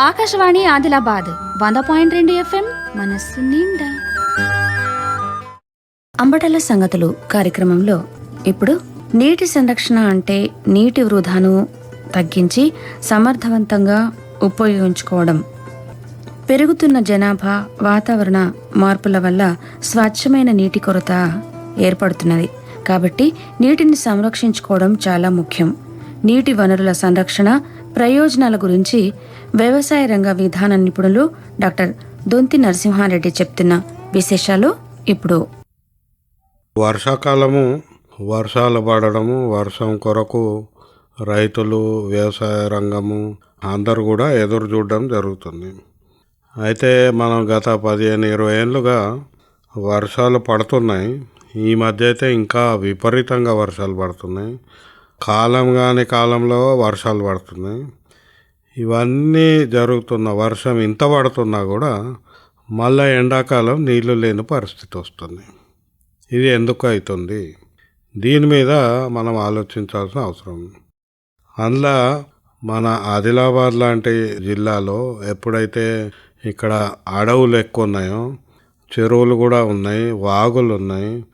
ఆకాశవాణి ఆదిలాబాద్ వంద పాయింట్ రెండు ఎఫ్ఎం మనస్సు నిండా. అంబటల సంగతులు కార్యక్రమంలో ఇప్పుడు నీటి సంరక్షణ అంటే నీటి వృధాను తగ్గించి సమర్థవంతంగా ఉపయోగించుకోవడం. పెరుగుతున్న జనాభా వాతావరణ మార్పుల వల్ల స్వచ్ఛమైన నీటి కొరత ఏర్పడుతున్నది. కాబట్టి నీటిని సంరక్షించుకోవడం చాలా ముఖ్యం. నీటి వనరుల సంరక్షణ ప్రయోజనాల గురించి వ్యవసాయ రంగ విధాన నిపుణులు డాక్టర్ దొంతి నరసింహారెడ్డి చెప్తున్న విశేషాలు ఇప్పుడు. వర్షాకాలము వర్షాలు పడడము వర్షం కొరకు రైతులు వ్యవసాయ రంగము అందరూ కూడా ఎదురు చూడడం జరుగుతుంది. అయితే మనం గత పదిహేను ఇరవై ఏళ్ళుగా వర్షాలు పడుతున్నాయి. ఈ మధ్య అయితే ఇంకా విపరీతంగా వర్షాలు పడుతున్నాయి. కాలం కాని కాలంలో వర్షాలు పడుతున్నాయి. ఇవన్నీ జరుగుతున్న వర్షం ఇంత పడుతున్నా కూడా మళ్ళీ ఎండాకాలం నీళ్ళు లేని పరిస్థితి వస్తుంది. ఇది ఎందుకు అవుతుంది? దీని మీద మనం ఆలోచించాల్సిన అవసరం. అందులో మన ఆదిలాబాద్ లాంటి జిల్లాలో ఎప్పుడైతే ఇక్కడ అడవులు ఎక్కువ ఉన్నాయో చెరువులు కూడా ఉన్నాయి వాగులు ఉన్నాయి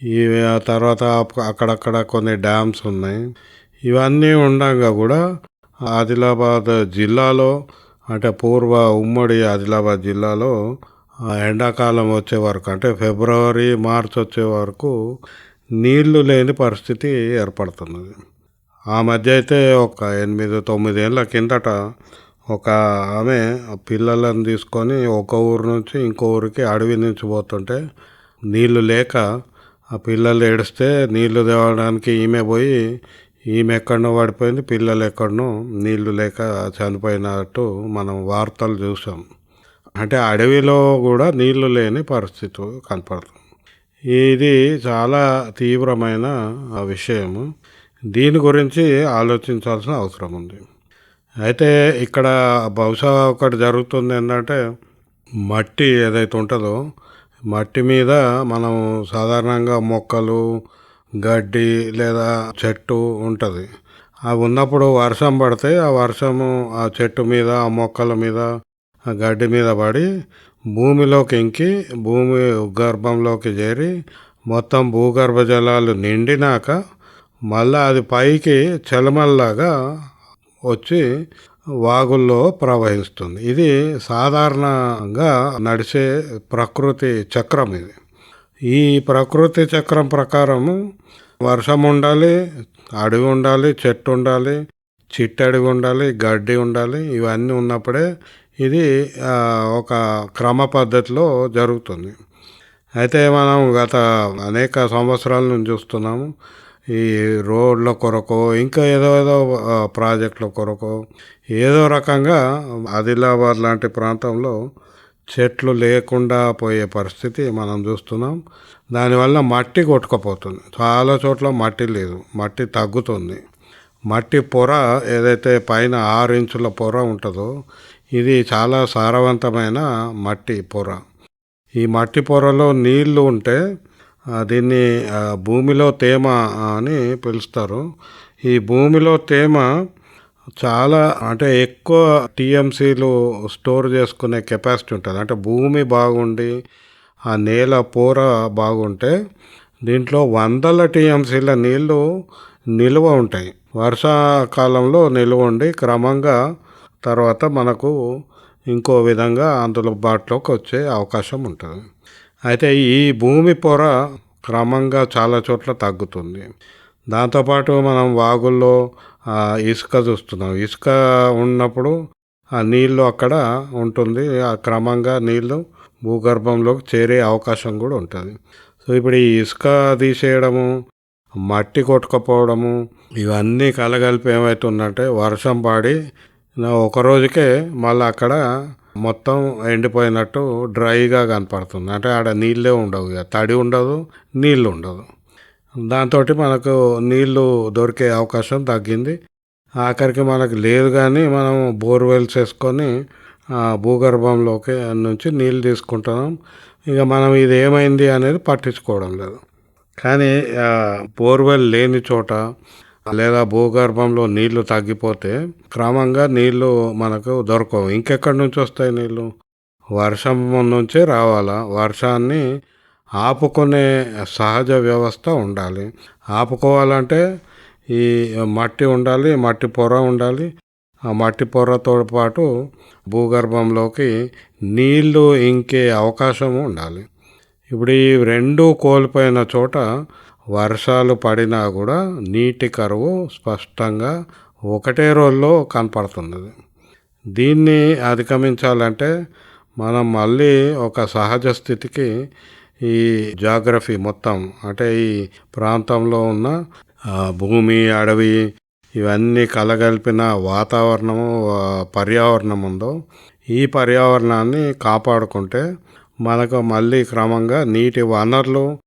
ఈ ఆ తర్వాత అక్కడక్కడ కొన్ని డ్యామ్స్ ఉన్నాయి. ఇవన్నీ ఉండగా కూడా ఆదిలాబాద్ జిల్లాలో అంటే పూర్వ ఉమ్మడి ఆదిలాబాద్ జిల్లాలో ఆ ఎండాకాలం వచ్చే వరకు అంటే ఫిబ్రవరి మార్చ్ వచ్చే వరకు నీళ్ళు లేని పరిస్థితి ఏర్పడుతున్నది. ఆ మధ్య అయితే ఒక ఎనిమిది తొమ్మిది ఏళ్ళ కిందట ఒక ఆమె పిల్లలను తీసుకొని ఒక ఊరు నుంచి ఇంకో ఊరికి అడవి నుంచి పోతుంటే నీళ్ళు లేక ఆ పిల్లలు ఏడిస్తే నీళ్ళు తేవడానికి ఈమె పోయి ఈమె ఎక్కడనో పడిపోయింది పిల్లలు ఎక్కడనో నీళ్ళు లేక చనిపోయినట్టు మనం వార్తలు చూసాం. అంటే అడవిలో కూడా నీళ్ళు లేని పరిస్థితి కనపడుతుంది. ఇది చాలా తీవ్రమైన ఆ విషయము దీని గురించి ఆలోచించాల్సిన అవసరం ఉంది. అయితే ఇక్కడ బహుశా ఒకటి జరుగుతుంది ఏంటంటే మట్టి ఏదైతే ఉంటుందో మట్టి మీద మనం సాధారణంగా మొక్కలు గడ్డి లేదా చెట్టు ఉంటుంది. అవి ఉన్నప్పుడు వర్షం పడితే ఆ వర్షము ఆ చెట్టు మీద ఆ మొక్కల మీద ఆ గడ్డి మీద పడి భూమిలోకి ఇంకి భూమి గర్భంలోకి చేరి మొత్తం భూగర్భ జలాలు నిండినాక మళ్ళా అది పైకి చలమల్లాగా వచ్చి వాగుల్లో ప్రవహిస్తుంది. ఇది సాధారణంగా నడిచే ప్రకృతి చక్రం ఇది. ఈ ప్రకృతి చక్రం ప్రకారము వర్షం ఉండాలి అడవి ఉండాలి చెట్టు ఉండాలి చిట్టడివి ఉండాలి గడ్డి ఉండాలి ఇవన్నీ ఉన్నప్పుడే ఇది ఒక క్రమ పద్ధతిలో జరుగుతుంది. అయితే మనం గత అనేక సంవత్సరాల నుంచి చూస్తున్నాము ఈ రోడ్ల కొరకు ఇంకా ఏదో ఏదో ప్రాజెక్టుల కొరకు ఏదో రకంగా ఆదిలాబాద్ లాంటి ప్రాంతంలో చెట్లు లేకుండా పోయే పరిస్థితి మనం చూస్తున్నాం. దానివల్ల మట్టి కొట్టుకుపోతుంది. చాలా చోట్ల మట్టి లేదు. మట్టి తగ్గుతుంది. మట్టి పొర ఏదైతే పైన ఆరు ఇంచుల పొర ఉంటుందో ఇది చాలా సారవంతమైన మట్టి పొర. ఈ మట్టి పొరలో నీళ్ళు ఉంటే దీన్ని భూమిలో తేమ అని పిలుస్తారు. ఈ భూమిలో తేమ చాలా అంటే ఎక్కువ టీఎంసీలు స్టోర్ చేసుకునే కెపాసిటీ ఉంటుంది. అంటే భూమి బాగుండి ఆ నేల పూర బాగుంటే దీంట్లో వందల టీఎంసీల నీళ్ళు నిల్వ ఉంటాయి. వర్షాకాలంలో నిల్వ ఉండి క్రమంగా తర్వాత మనకు ఇంకో విధంగా అందులో బాట్లోకి వచ్చే అవకాశం ఉంటుంది. అయితే ఈ భూమి పొర క్రమంగా చాలా చోట్ల తగ్గుతుంది. దాంతోపాటు మనం వాగుల్లో ఇసుక చూస్తున్నాం. ఇసుక ఉన్నప్పుడు ఆ నీళ్ళు అక్కడ ఉంటుంది. ఆ క్రమంగా నీళ్ళు భూగర్భంలోకి చేరే అవకాశం కూడా ఉంటుంది. సో ఇప్పుడు ఈ ఇసుక తీసేయడము మట్టి కొట్టుకపోవడము ఇవన్నీ కలగలిపి ఏమవుతుందంటే వర్షం పడి ఒక రోజుకే మళ్ళీ అక్కడ మొత్తం ఎండిపోయినట్టు డ్రైగా కనపడుతుంది. అంటే ఆడ నీళ్ళే ఉండవు ఇక. తడి ఉండదు నీళ్ళు ఉండదు. దాంతో మనకు నీళ్ళు దొరికే అవకాశం తగ్గింది. ఆఖరికి మనకు లేదు కానీ మనం బోర్వెల్స్ వేసుకొని భూగర్భంలోకి నుంచి నీళ్ళు తీసుకుంటున్నాం. ఇక మనం ఇది ఏమైంది అనేది పట్టించుకోవడం లేదు. కానీ బోర్వెల్ లేని చోట లేదా భూగర్భంలో నీళ్ళు తగ్గిపోతే క్రమంగా నీళ్ళు మనకు దొరకవు. ఇంకెక్కడి నుంచి వస్తాయి నీళ్ళు? వర్షం నుంచే రావాలా? వర్షాన్ని ఆపుకునే సహజ వ్యవస్థ ఉండాలి. ఆపుకోవాలంటే ఈ మట్టి ఉండాలి మట్టి పొర ఉండాలి. ఆ మట్టి పొరతో పాటు భూగర్భంలోకి నీళ్ళు ఇంకే అవకాశం ఉండాలి. ఇప్పుడు ఈ రెండు కోల్పోయిన చోట వర్షాలు పడినా కూడా నీటి కరువు స్పష్టంగా ఒకటే రోజులో కనపడుతున్నది. దీన్ని అధిగమించాలంటే మనం మళ్ళీ ఒక సహజ స్థితికి ఈ జాగ్రఫీ మొత్తం అంటే ఈ ప్రాంతంలో ఉన్న భూమి అడవి ఇవన్నీ కలగలిపిన వాతావరణము పర్యావరణం ఉందో ఈ పర్యావరణాన్ని కాపాడుకుంటే మనకు మళ్ళీ క్రమంగా నీటి వనరులు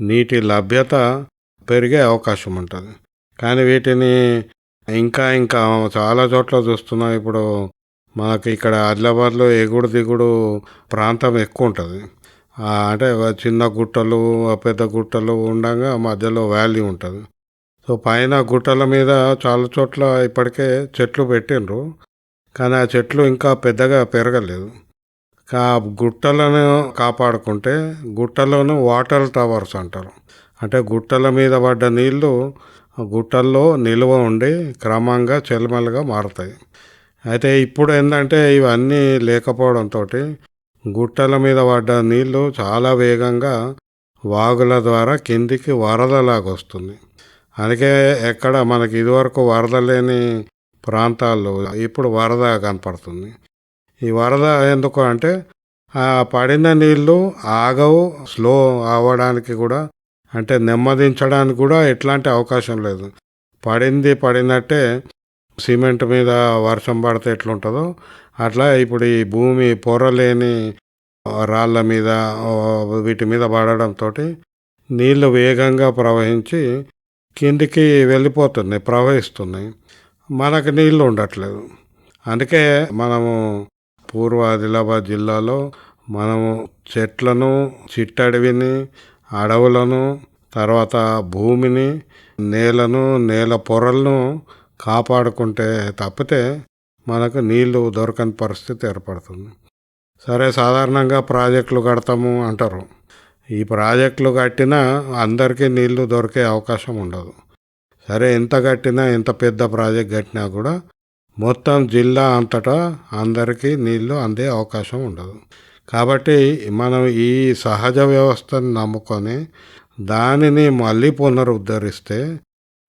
నీటి లభ్యత పెరిగే అవకాశం ఉంటుంది. కానీ వీటిని ఇంకా ఇంకా చాలా చోట్ల చూస్తున్నాం ఇప్పుడు మనకి ఇక్కడ ఆదిలాబాద్లో ఎగుడు దిగుడు ప్రాంతం ఎక్కువ ఉంటుంది. అంటే చిన్న గుట్టలు పెద్ద గుట్టలు ఉండగా మధ్యలో వ్యాలీ ఉంటుంది. సో పైన గుట్టల మీద చాలా చోట్ల ఇప్పటికే చెట్లు పెట్టిండ్రు. కానీ ఆ చెట్లు ఇంకా పెద్దగా పెరగలేదు. ఆ గుట్టలను కాపాడుకుంటే గుట్టలను వాటర్ టవర్స్ అంటారు. అంటే గుట్టల మీద పడ్డ నీళ్ళు గుట్టల్లో నిల్వ ఉండి క్రమంగా చెలమలుగా మారుతాయి. అయితే ఇప్పుడు ఏంటంటే ఇవన్నీ లేకపోవడంతో గుట్టల మీద పడ్డ నీళ్ళు చాలా వేగంగా వాగుల ద్వారా కిందికి వరదలాగా వస్తుంది. అందుకే ఎక్కడ మనకి ఇదివరకు వరద లేని ప్రాంతాల్లో ఇప్పుడు వరద కనపడుతుంది. ఈ వరద ఎందుకు అంటే ఆ పడిన నీళ్ళు ఆగవు స్లో అవ్వడానికి కూడా అంటే నెమ్మదించడానికి కూడా ఎట్లాంటి అవకాశం లేదు. పడింది పడినట్టే సిమెంట్ మీద వర్షం పడితే ఎట్లుంటుందో అట్లా ఇప్పుడు ఈ భూమి పొరలేని రాళ్ళ మీద వీటి మీద పడడంతో నీళ్ళు వేగంగా ప్రవహించి కిందికి వెళ్ళిపోతున్నాయి ప్రవహిస్తున్నాయి. మనకు నీళ్ళు ఉండట్లేదు. అందుకే మనము పూర్వ ఆదిలాబాద్ జిల్లాలో మనము చెట్లను చిట్టడవిని అడవులను తర్వాత భూమిని నేలను నేల పొరలను కాపాడుకుంటే తప్పితే మనకు నీళ్ళు దొరకని పరిస్థితి ఏర్పడుతుంది. సరే సాధారణంగా ప్రాజెక్టులు కడతాము అంటారు. ఈ ప్రాజెక్టులు కట్టినా అందరికీ నీళ్ళు దొరికే అవకాశం ఉండదు. సరే ఎంత కట్టినా ఎంత పెద్ద ప్రాజెక్ట్ కట్టినా కూడా మొత్తం జిల్లా అంతటా అందరికీ నీళ్ళు అందే అవకాశం ఉండదు. కాబట్టి మనం ఈ సహజ వ్యవస్థను నమ్ముకొని దానిని మళ్ళీ పునరుద్ధరిస్తే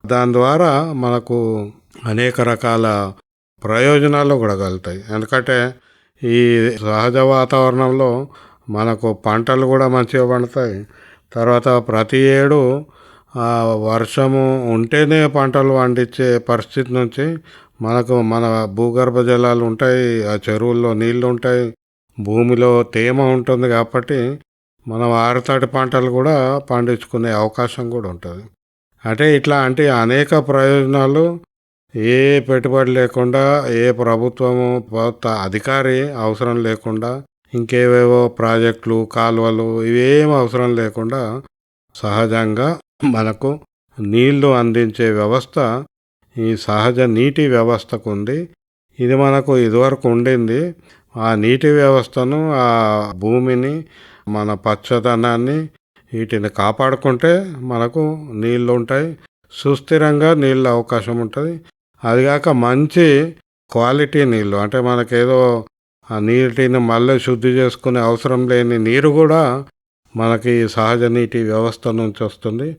దాని ద్వారా మనకు అనేక రకాల ప్రయోజనాలు కూడా కలుగుతాయి. ఎందుకంటే ఈ సహజ వాతావరణంలో మనకు పంటలు కూడా మంచిగా పండుతాయి. తర్వాత ప్రతి ఏడు వర్షము ఉంటేనే పంటలు పండించే పరిస్థితి నుంచి మనకు మన భూగర్భ జలాలు ఉంటాయి ఆ చెరువుల్లో నీళ్ళు ఉంటాయి భూమిలో తేమ ఉంటుంది కాబట్టి మనం ఆరుతాటి పంటలు కూడా పండించుకునే అవకాశం కూడా ఉంటుంది. అంటే ఇట్లా అంటే అనేక ప్రయోజనాలు ఏ పెట్టుబడి లేకుండా ఏ ప్రభుత్వము అధికారి అవసరం లేకుండా ఇంకేవేవో ప్రాజెక్టులు కాలువలు ఇవేం అవసరం లేకుండా సహజంగా మనకు నీళ్ళు అందించే వ్యవస్థ ఈ సహజ నీటి వ్యవస్థకు ఉంది. ఇది మనకు ఇదివరకు ఉండింది. ఆ నీటి వ్యవస్థను ఆ భూమిని మన పచ్చదనాన్ని వీటిని కాపాడుకుంటే మనకు నీళ్ళు ఉంటాయి. సుస్థిరంగా నీళ్ళ అవకాశం ఉంటుంది. అదిగాక మంచి క్వాలిటీ నీళ్ళు అంటే మనకేదో ఆ నీటిని మళ్ళీ శుద్ధి చేసుకునే అవసరం లేని నీరు కూడా మనకి సహజ నీటి వ్యవస్థ నుంచి వస్తుంది.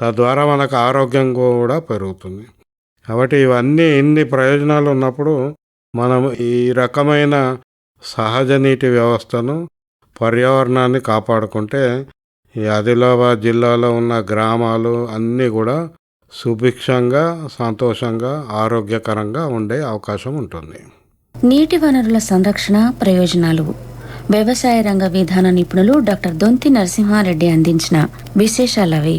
తద్వారా మనకు ఆరోగ్యం కూడా పెరుగుతుంది. కాబట్టి ఇవన్నీ ఇన్ని ప్రయోజనాలు ఉన్నప్పుడు మనం ఈ రకమైన సహజ నీటి వ్యవస్థను పర్యావరణాన్ని కాపాడుకుంటే ఈ ఆదిలాబాద్ జిల్లాలో ఉన్న గ్రామాలు అన్నీ కూడా సుభిక్షంగా సంతోషంగా ఆరోగ్యకరంగా ఉండే అవకాశం ఉంటుంది. నీటి వనరుల సంరక్షణ ప్రయోజనాలు. వ్యవసాయ రంగ విధాన నిపుణులు డాక్టర్ దొంతి నరసింహారెడ్డి అందించిన విశేషాలవి.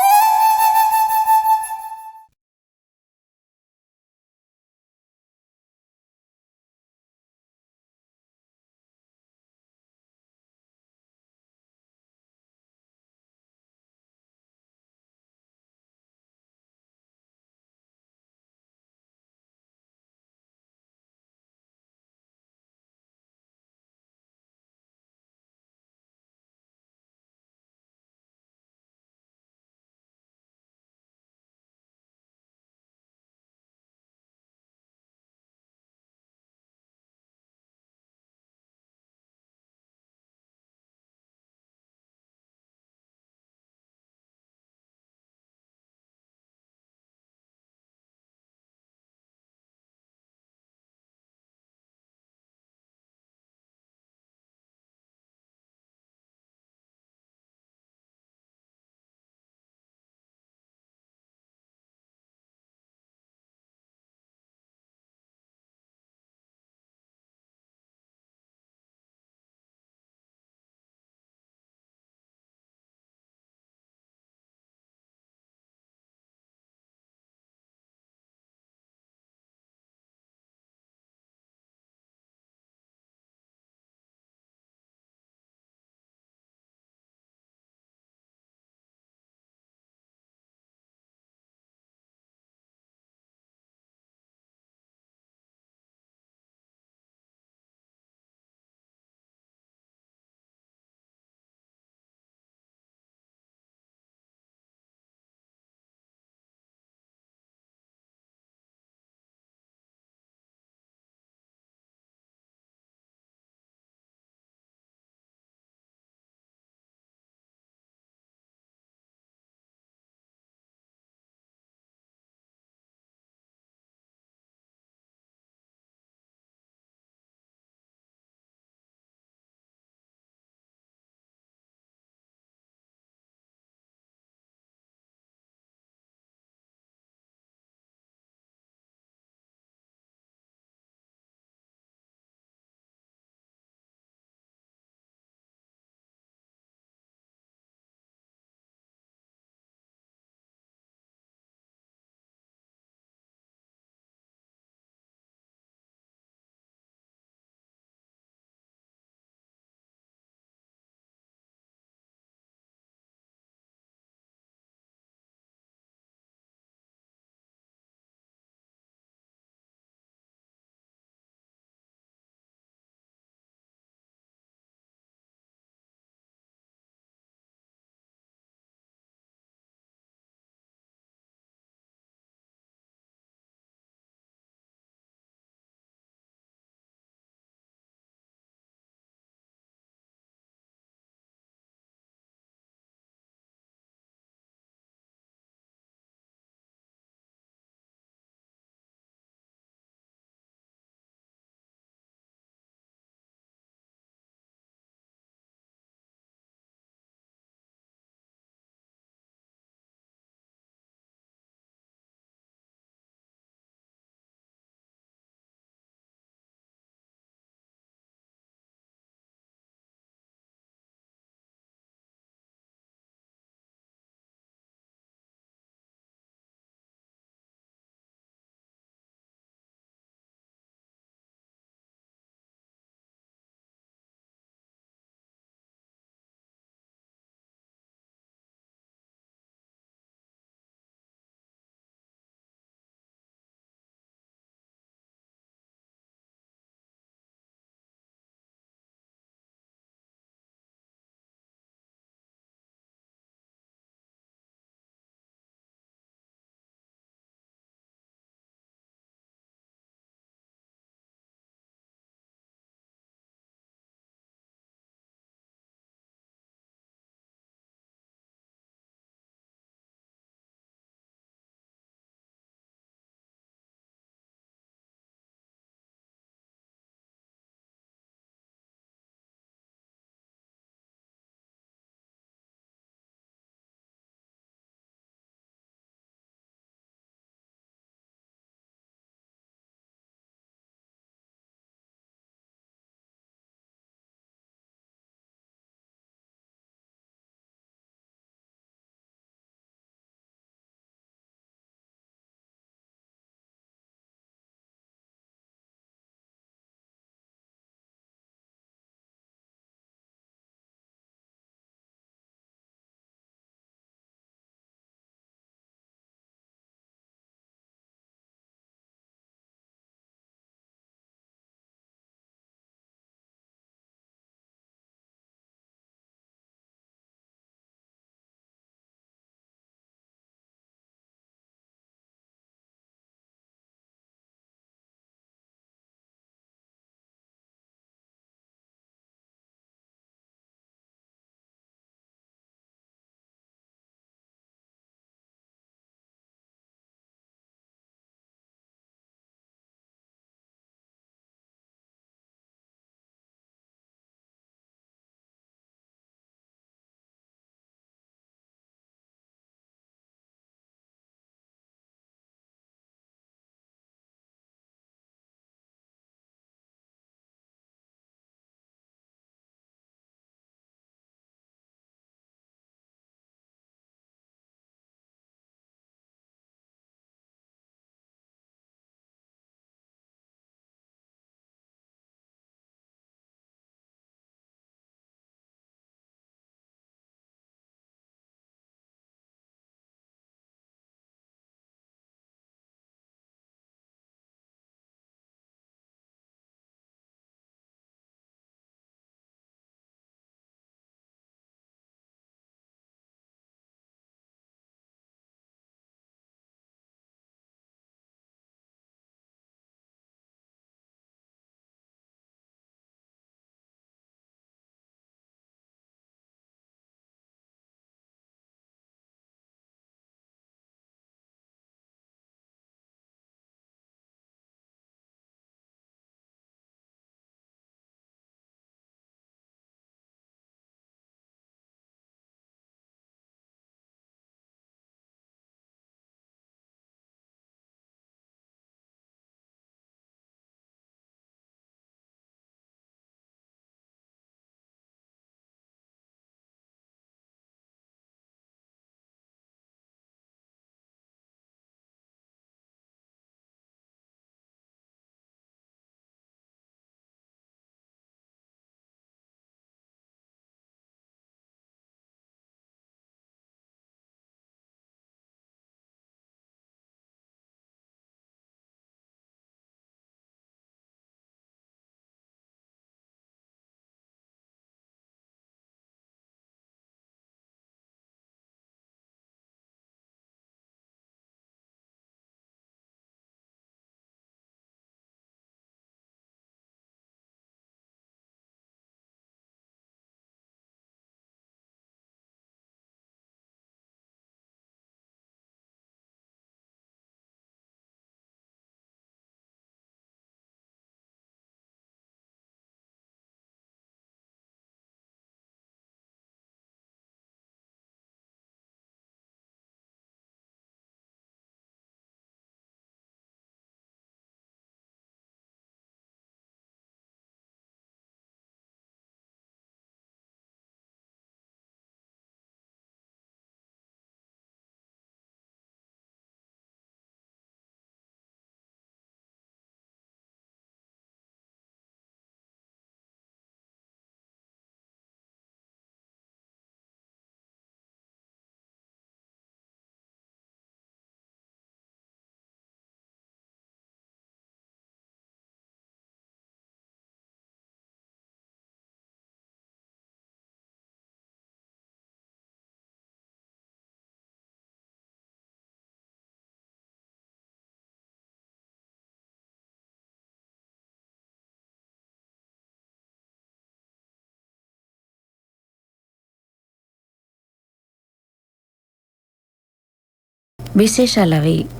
విశేషాలవి